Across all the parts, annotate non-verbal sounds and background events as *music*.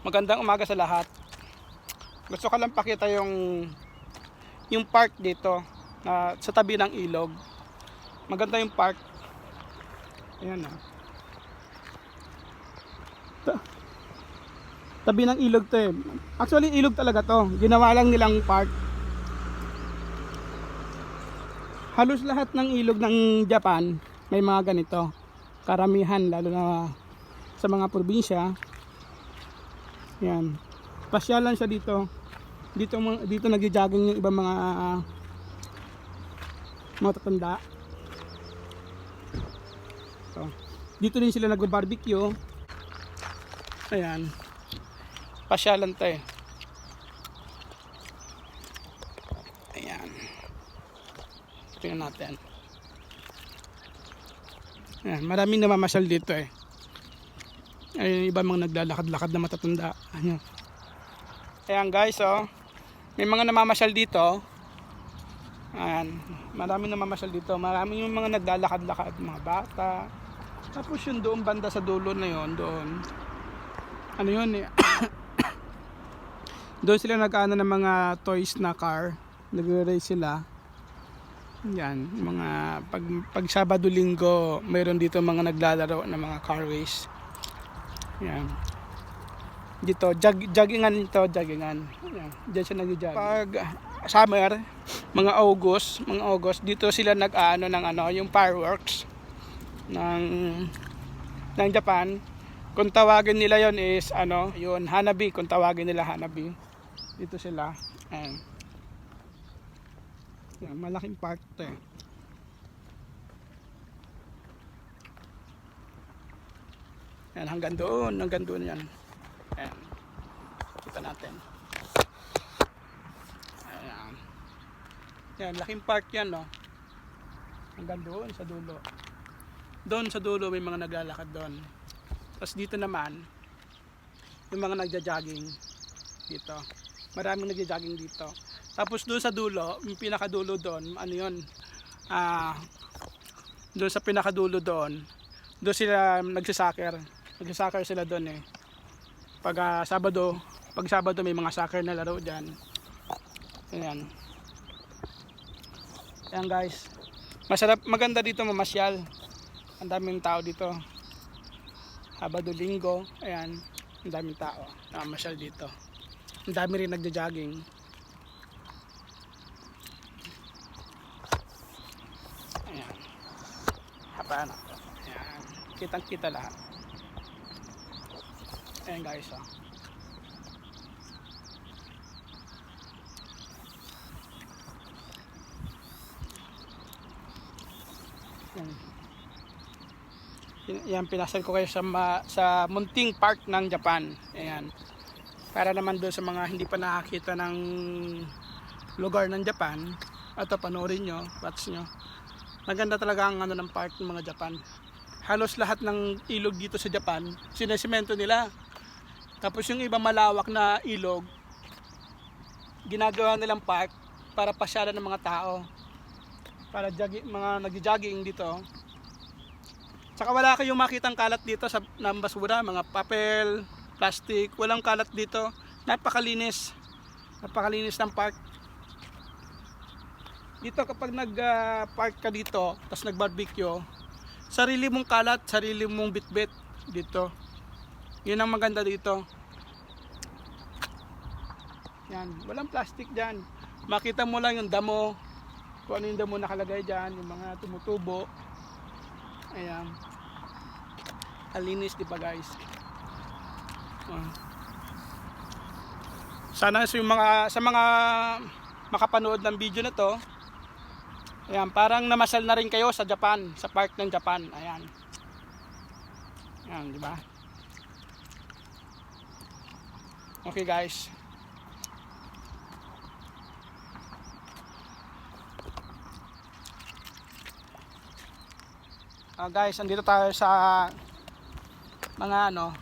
Magandang umaga sa lahat. Gusto ko lang pakita yung yung park dito na sa tabi ng ilog. Maganda yung park. Ayan na. Ta- tabi ng ilog to eh. Actually ilog talaga to. Ginawa lang nilang park. Halos lahat ng ilog ng Japan may mga ganito. Karamihan lalo na sa mga probinsya. Yan. Pasyalan siya dito. Dito dito nagjo-jogging yung ibang mga uh, mga tatanda. So, dito din sila nagba-barbecue. Ayan. Pasyalan 'to eh. Ayan. Tingnan natin. Ayan, maraming namamasyal dito eh. Ay, iba mga naglalakad-lakad na matatanda. Ano? Ayan guys, oh. May mga namamasyal dito. Ayan, maraming namamasyal dito. Maraming yung mga naglalakad-lakad, mga bata. Tapos yung doon banda sa dulo na yon doon. Ano yun eh. *coughs* doon sila nag-ano ng mga toys na car. Nagre-race sila. Yan, mga pag, pag Sabado Linggo, mayroon dito mga naglalaro ng mga car race. Yan. Dito, jog, joggingan ito, joggingan. Yan, diyan siya nag-jog. Pag summer, mga August, mga August, dito sila nag-ano ng ano, yung fireworks ng ng Japan. Kung tawagin nila yon is ano, yun Hanabi, kung tawagin nila Hanabi. Dito sila. Ayan. Yan, malaking park to eh. Yan, hanggang doon, hanggang doon yan. Ayan. Kita natin. Ayan. Yan, laking park yan, no? Hanggang doon sa dulo. Doon sa dulo may mga naglalakad doon. Tapos dito naman, yung mga nagja-jogging dito. Maraming nagja-jogging dito. Tapos doon sa dulo, yung pinakadulo doon, ano yun? Ah, doon sa pinakadulo doon, doon sila nagsasoccer. Nagsasoccer sila doon eh. Pag ah, Sabado, pag Sabado may mga soccer na laro diyan. Ayan. Ayan guys. Masarap, maganda dito mamasyal. Ang daming tao dito. Sabado, Linggo, ayan. Ang daming tao. Namamasyal dito. Ang dami rin nagja-jogging. Ayan. Hapa na. Ayan. Kitang kita lahat. Ayan guys. Ayan. Yan- Yan pinasal ko kayo sa ma- sa Munting Park ng Japan. Ayan. Para naman doon sa mga hindi pa nakakita ng lugar ng Japan, ito panoorin nyo, watch nyo. Maganda talaga ang ano ng park ng mga Japan. Halos lahat ng ilog dito sa Japan, sinesemento nila. Tapos yung iba malawak na ilog, ginagawa nilang park para pasyalan ng mga tao. Para jogging, mga nagjo-jogging dito. Saka wala kayong makitang kalat dito sa ng mga papel, plastic, walang kalat dito. Napakalinis. Napakalinis ng park. Dito kapag nag-park ka dito, tapos nag-barbecue, sarili mong kalat, sarili mong bitbit dito. Yun ang maganda dito. Yan, walang plastic dyan. Makita mo lang yung damo, kung ano yung damo nakalagay dyan, yung mga tumutubo. Ayan. Alinis, di ba guys? Ah. Sana sa yung mga sa mga makapanood ng video na to, ayan, parang namasal na rin kayo sa Japan, sa park ng Japan. Ayan. Ayan, di ba? Okay guys. Ah guys, andito tayo sa mga ano,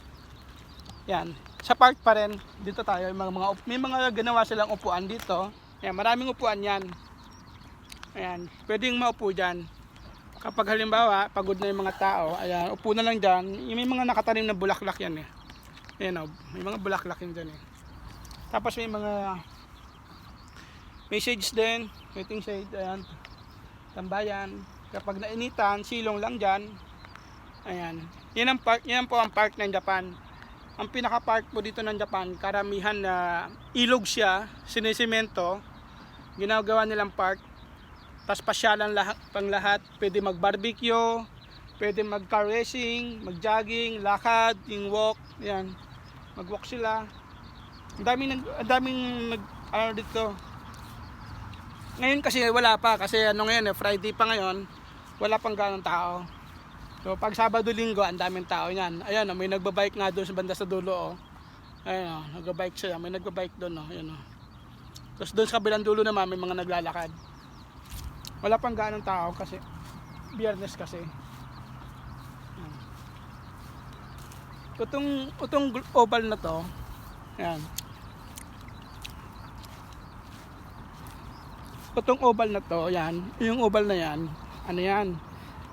yan, sa park pa rin. Dito tayo, mga, mga may mga ginawa silang upuan dito. Yan, maraming upuan yan. Ayan, pwedeng maupo dyan. Kapag halimbawa, pagod na yung mga tao, ayan, upo na lang. Yung may mga nakatanim na bulaklak yan eh. Ayan o, may mga bulaklak yun dyan eh. Tapos may mga message din, waiting shade, ayan. Tambayan. Kapag nainitan, silong lang dyan. Ayan. Yan ang park, yan po ang park ng Japan. Ang pinaka-park po dito ng Japan, karamihan na ilog siya, sinisemento, ginagawa nilang park. Tapos pasyalan lahat, pang lahat, pwede mag-barbecue, pwede mag-car racing, mag-jogging, lakad, yung walk, yan. Mag-walk sila. Ang daming nag, ang daming nag, ano dito. Ngayon kasi wala pa, kasi ano ngayon, eh, Friday pa ngayon, wala pang ganong tao. So pag Sabado Linggo, ang daming tao niyan. Ayan, oh, may nagbabike nga doon sa banda sa dulo. Oh. Ayan, oh, nagbabike siya. May nagbabike doon. Oh. Ayan, oh. Tapos doon sa kabilang dulo naman, may mga naglalakad. Wala pang ganong tao kasi biyernes kasi. Itong, itong oval na to, ayan. Itong oval na to, yan, yung oval na yan, ano yan,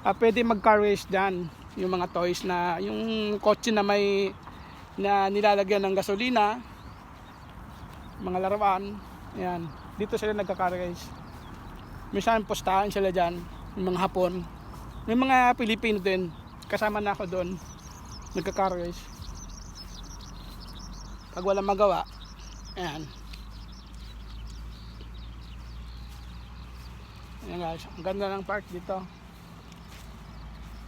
ah, pwede mag-car race dyan. Yung mga toys na, yung kotse na may, na nilalagyan ng gasolina, mga laruan, yan. Dito sila nagka-car race. Minsan postahan sila dyan, yung mga hapon. May mga Pilipino din, kasama na ako doon, nagka-car race. Pag walang magawa, ayan. Ayan guys, ang ganda ng park dito.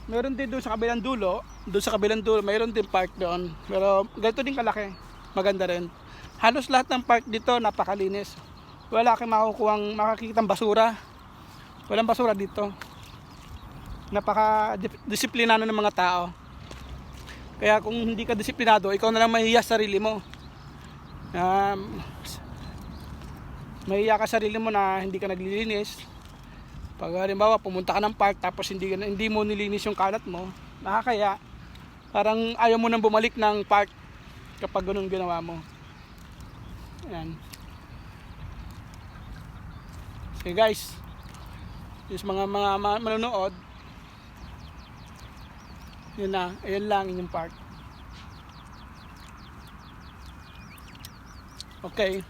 Meron din doon sa kabilang dulo, doon sa kabilang dulo, mayroon din park doon. Pero ganito din kalaki, maganda rin. Halos lahat ng park dito napakalinis. Wala kang makukuhang makakitang basura. Walang basura dito. Napaka disiplinado ng mga tao. Kaya kung hindi ka disiplinado, ikaw na lang mahihiya sa sarili mo. Um, mahihiya ka sa sarili mo na hindi ka naglilinis. Pag halimbawa pumunta ka ng park tapos hindi, hindi mo nilinis yung kalat mo, nakakaya. Parang ayaw mo nang bumalik ng park kapag ganun ginawa mo. Ayan. Sige guys, yung mga mga ma- manonood, yun na, ayun lang yung park. Okay.